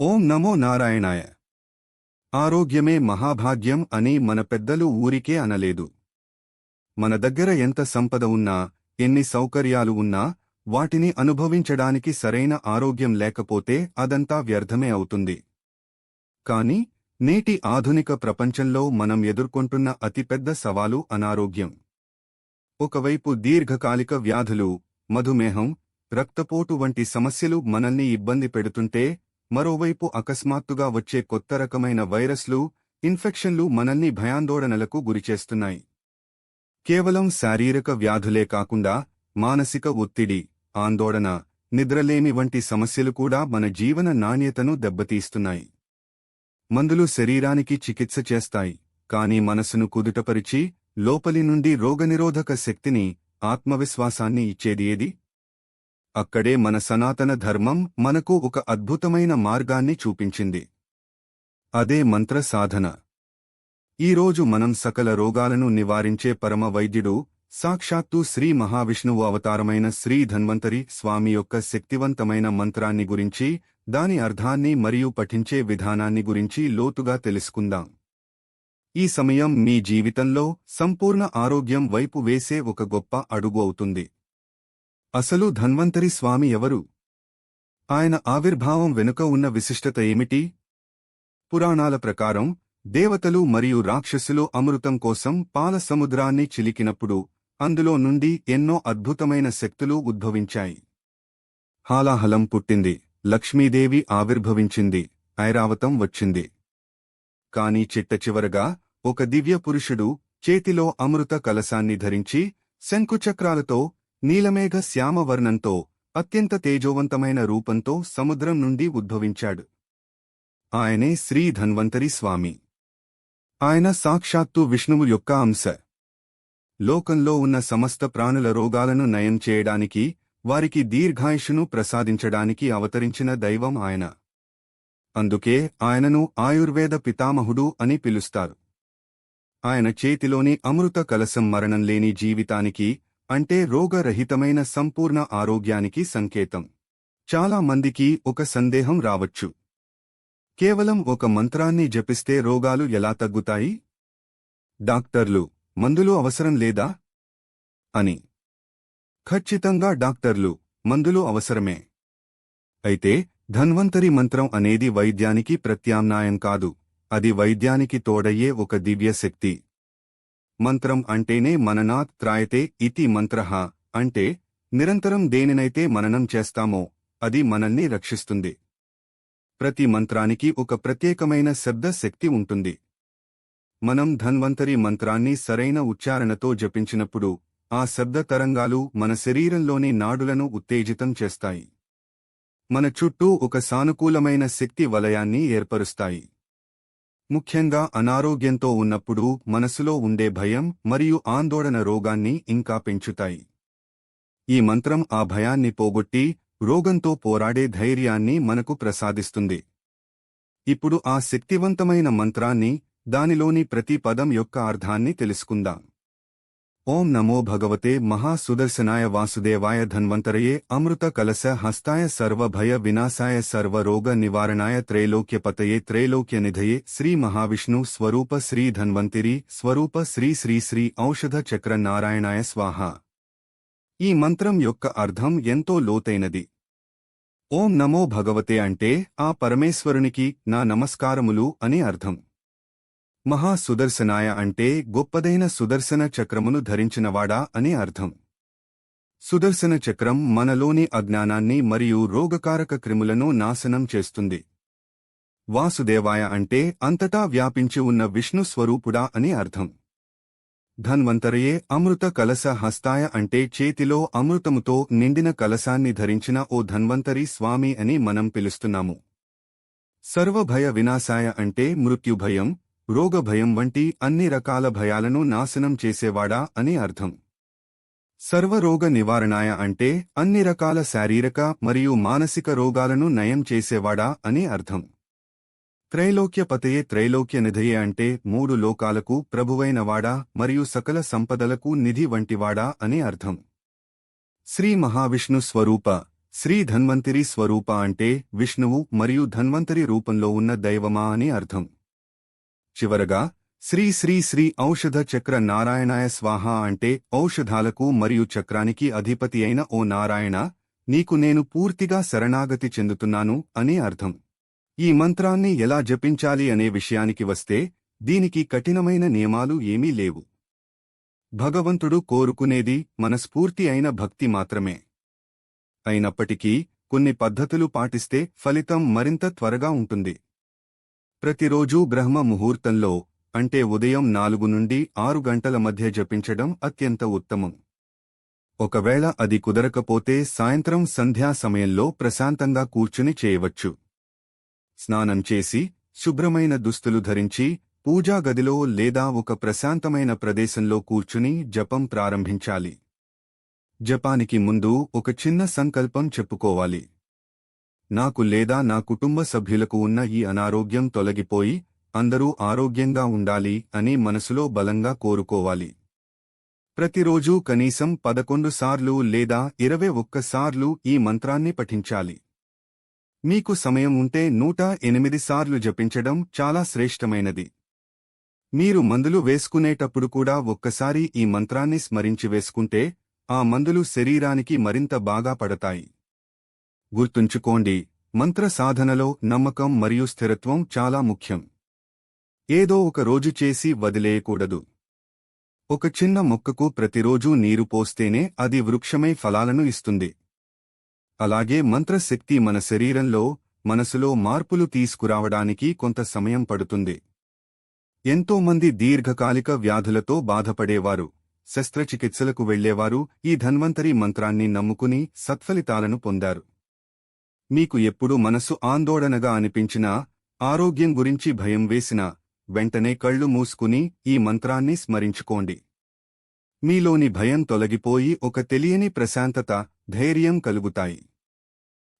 ఓం నమో నారాయణాయ. ఆరోగ్యమే మహాభాగ్యం అని మన పెద్దలు ఊరికే అనలేదు. మన దగ్గర ఎంత సంపద ఉన్నా ఎన్ని సౌకర్యాలు ఉన్నా వాటిని అనుభవించడానికి సరైన ఆరోగ్యం లేకపోతే అదంతా వ్యర్థమే అవుతుంది. కాని నేటి ఆధునిక ప్రపంచంలో మనం ఎదుర్కొంటున్న అతిపెద్ద సవాలు అనారోగ్యం. ఒకవైపు దీర్ఘకాలిక వ్యాధులు మధుమేహం రక్తపోటు వంటి సమస్యలు మనల్ని ఇబ్బంది పెడుతుంటే మరోవైపు అకస్మాత్తుగా వచ్చే కొత్త రకమైన వైరస్లు ఇన్ఫెక్షన్లు మనల్ని భయాందోళనలకు గురిచేస్తున్నాయి. కేవలం శారీరక వ్యాధులే కాకుండా మానసిక ఒత్తిడి ఆందోళన నిద్రలేమి వంటి సమస్యలు కూడా మన జీవన నాణ్యతను దెబ్బతీస్తున్నాయి. మందులు శరీరానికి చికిత్స చేస్తాయి కాని మనసును కుదుటపరిచి లోపలి నుండి రోగనిరోధక శక్తిని ఆత్మవిశ్వాసాన్ని ఇచ్చేది ఏది? అక్కడే మన సనాతన ధర్మం మనకు ఒక అద్భుతమైన మార్గాన్ని చూపించింది. అదే మంత్ర సాధన. ఈరోజు మనం సకల రోగాలను నివారించే పరమ వైద్యుడు సాక్షాత్తు శ్రీ మహావిష్ణువు అవతారమైన శ్రీ ధన్వంతరి స్వామి యొక్క శక్తివంతమైన మంత్రాన్ని గురించి దాని అర్థాన్ని మరియు పఠించే విధానాన్ని గురించి లోతుగా తెలుసుకుందాం. ఈ సమయం మీ జీవితంలో సంపూర్ణ ఆరోగ్యం వైపు వేసే ఒక గొప్ప అడుగు అవుతుంది. అసలు ధన్వంతరి స్వామి ఎవరు? ఆయన ఆవిర్భావం వెనుక ఉన్న విశిష్టత ఏమిటి? పురాణాల ప్రకారం దేవతలు మరియు రాక్షసులు అమృతం కోసం పాల సముద్రాన్ని చిలికినప్పుడు అందులో నుండి ఎన్నో అద్భుతమైన శక్తులు ఉద్భవించాయి. హాలాహలం పుట్టింది లక్ష్మీదేవి ఆవిర్భవించింది ఐరావతం వచ్చింది. కాని చిట్టచివరగా ఒక దివ్య పురుషుడు చేతిలో అమృత కలశాన్ని ధరించి శంకుచక్రాలతో నీలమేఘ శ్యామవర్ణంతో అత్యంత తేజోవంతమైన రూపంతో సముద్రం నుండి ఉద్భవించాడు. ఆయనే శ్రీ ధన్వంతరి స్వామి. ఆయన సాక్షాత్తు విష్ణువు యొక్క అంశ. లోకంలో ఉన్న సమస్త ప్రాణుల రోగాలను నయం చేయడానికి వారికి దీర్ఘాయుషును ప్రసాదించడానికి అవతరించిన దైవం ఆయన. అందుకే ఆయనను ఆయుర్వేద పితామహుడు అని పిలుస్తారు. ఆయన చేతిలోని అమృత కలసం మరణం లేని జీవితానికి అంటే రోగరహితమైన సంపూర్ణ ఆరోగ్యానికి సంకేతం. చాలా మందికి ఒక సందేహం రావచ్చు. కేవలం ఒక మంత్రాన్ని జపిస్తే రోగాలు ఎలా తగ్గుతాయి? డాక్టర్లు మందులు అవసరం లేదా? అని. ఖచ్చితంగా డాక్టర్లు మందులు అవసరమే. అయితే ధన్వంతరి మంత్రం అనేది వైద్యానికి ప్రత్యామ్నాయం కాదు. అది వైద్యానికి తోడయ్యే ఒక దివ్యశక్తి. మంత్రం అంటేనే మననాత్ త్రాయతే ఇతి మంత్రః అంటే నిరంతరం దేనినైతే మననం చేస్తామో అది మనల్ని రక్షిస్తుంది. ప్రతి మంత్రానికి ఒక ప్రత్యేకమైన శబ్ద శక్తి ఉంటుంది. మనం ధన్వంతరి మంత్రాన్ని సరైన ఉచ్చారణతో జపించినప్పుడు ఆ శబ్ద తరంగాలు మన శరీరంలోని నాడులను ఉత్తేజితం చేస్తాయి. మన చుట్టూ ఒక సానుకూలమైన శక్తి వలయాన్ని ఏర్పరుస్తాయి. ముఖ్యంగా అనారోగ్యంతో ఉన్నప్పుడు మనసులో ఉండే భయం మరియు ఆందోళన రోగాన్ని ఇంకా పెంచుతాయి. ఈ మంత్రం ఆ భయాన్ని పోగొట్టి రోగంతో పోరాడే ధైర్యాన్ని మనకు ప్రసాదిస్తుంది. ఇప్పుడు ఆ శక్తివంతమైన మంత్రాన్ని దానిలోని ప్రతి పదం యొక్క అర్థాన్ని తెలుసుకుందాం. ఓం నమో భగవతే మహాసుదర్శనాయ వాసుదేవాయ ధన్వంతరయే అమృత కలశ హస్తాయ సర్వభయ వినాశాయ సర్వరోగ నివారణాయ త్రైలోక్యపతయే త్రైలోక్యనిధయే శ్రీ మహావిష్ణు స్వరూప శ్రీ ధన్వంతిరి స్వరూప శ్రీ శ్రీ శ్రీ ఔషధ చక్ర నారాయణాయ స్వాహ. ఈ మంత్రం యొక్క అర్థం ఎంతో లోతైనది. ఓం నమో భగవతే అంటే ఆ పరమేశ్వరునికి నా నమస్కారములు అని అర్థం. మహా సుదర్శనాయ అంటే గొప్పదైన సుదర్శన చక్రమును ధరించినవాడా అని అర్థం. సుదర్శన చక్రం మనలోని అజ్ఞానాన్ని మరియు రోగకారక క్రిములను నాశనం చేస్తుంది. వాసుదేవాయ అంటే అంతటా వ్యాపించి ఉన్న విష్ణు స్వరూపుడా అని అర్థం. ధన్వంతరయే అమృత కలస హస్తాయ అంటే చేతిలో అమృతముతో నిండిన కలసాన్ని ధరించిన ఓ ధన్వంతరి స్వామి అని మనం పిలుస్తున్నాము. సర్వభయ వినాశాయ అంటే మృత్యుభయం రోగ భయం వంటి అన్ని రకాల భయాలను నాశనం చేసేవాడా అని అర్థం. సర్వరోగ నివారణాయ అంటే అన్ని రకాల శారీరక మరియు మానసిక రోగాలను నయం చేసేవాడా అని అర్థం. త్రైలోక్యపతయే త్రైలోక్య నిధయే అంటే మూడు లోకాలకు ప్రభువైనవాడా మరియు సకల సంపదలకు నిధి వంటివాడా అని అర్థం. శ్రీ మహావిష్ణు స్వరూప శ్రీ ధన్వంతరి స్వరూప అంటే విష్ణువు మరియు ధన్వంతరి రూపంలో ఉన్న దైవమా అని అర్థం. చివరగా శ్రీ శ్రీ శ్రీ ఔషధ చక్ర నారాయణాయ స్వాహ అంటే ఔషధాలకు మరియు చక్రానికి అధిపతి అయిన ఓ నారాయణ నీకు నేను పూర్తిగా శరణాగతి చెందుతున్నాను అనే అర్థం. ఈ మంత్రాన్ని ఎలా జపించాలి అనే విషయానికి వస్తే దీనికి కఠినమైన నియమాలు ఏమీ లేవు. భగవంతుడు కోరుకునేది మనస్ఫూర్తి అయిన భక్తి మాత్రమే. అయినప్పటికీ కొన్ని పద్ధతులు పాటిస్తే ఫలితం మరింత త్వరగా ఉంటుంది. ప్రతిరోజూ బ్రహ్మ ముహూర్తంలో అంటే ఉదయం నాలుగు నుండి ఆరు గంటల మధ్య జపించడం అత్యంత ఉత్తమం. ఒకవేళ అది కుదరకపోతే సాయంత్రం సంధ్యా సమయంలో ప్రశాంతంగా కూర్చుని చేయవచ్చు. స్నానం చేసి శుభ్రమైన దుస్తులు ధరించి పూజా గదిలో లేదా ఒక ప్రశాంతమైన ప్రదేశంలో కూర్చుని జపం ప్రారంభించాలి. జపానికి ముందు ఒక చిన్న సంకల్పం చెప్పుకోవాలి. నాకు లేదా నా కుటుంబ సభ్యులకు ఉన్న ఈ అనారోగ్యం తొలగిపోయి అందరూ ఆరోగ్యంగా ఉండాలి అని మనసులో బలంగా కోరుకోవాలి. ప్రతిరోజూ కనీసం పదకొండు సార్లు లేదా ఇరవై ఒక్కసార్లు ఈ మంత్రాన్ని పఠించాలి. మీకు సమయం ఉంటే నూట ఎనిమిది సార్లు జపించడం చాలా శ్రేష్టమైనది. మీరు మందులు వేసుకునేటప్పుడు కూడా ఒక్కసారి ఈ మంత్రాన్ని స్మరించి వేసుకుంటే ఆ మందులు శరీరానికి మరింత బాగా పడతాయి. గుర్తుంచుకోండి మంత్ర సాధనలో నమ్మకం మరియు స్థిరత్వం చాలా ముఖ్యం. ఏదో ఒక రోజు చేసి వదిలేయకూడదు. ఒక చిన్న మొక్కకు ప్రతిరోజూ నీరు పోస్తేనే అది వృక్షమై ఫలాలను ఇస్తుంది. అలాగే మంత్రశక్తి మన శరీరంలో మనసులో మార్పులు తీసుకురావడానికి కొంత సమయం పడుతుంది. ఎంతోమంది దీర్ఘకాలిక వ్యాధులతో బాధపడేవారు శస్త్రచికిత్సలకు వెళ్ళేవారు ఈ ధన్వంతరి మంత్రాన్ని నమ్ముకుని సత్ఫలితాలను పొందారు. మీకు ఎప్పుడు మనసు ఆందోళనగా అనిపించినా ఆరోగ్యం గురించి భయం వేసినా వెంటనే కళ్ళు మూసుకుని ఈ మంత్రాన్ని స్మరించుకోండి. మీలోని భయం తొలగిపోయి ఒక తెలియని ప్రశాంతత ధైర్యం కలుగుతాయి.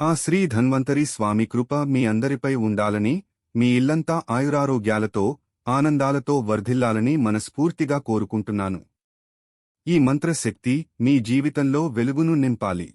ఆ శ్రీ ధన్వంతరి స్వామి కృప మీ అందరిపై ఉండాలని మీ ఇల్లంతా ఆయురారోగ్యాలతో ఆనందాలతో వర్ధిల్లాలని మనస్ఫూర్తిగా కోరుకుంటున్నాను. ఈ మంత్రశక్తి మీ జీవితంలో వెలుగును నింపాలి.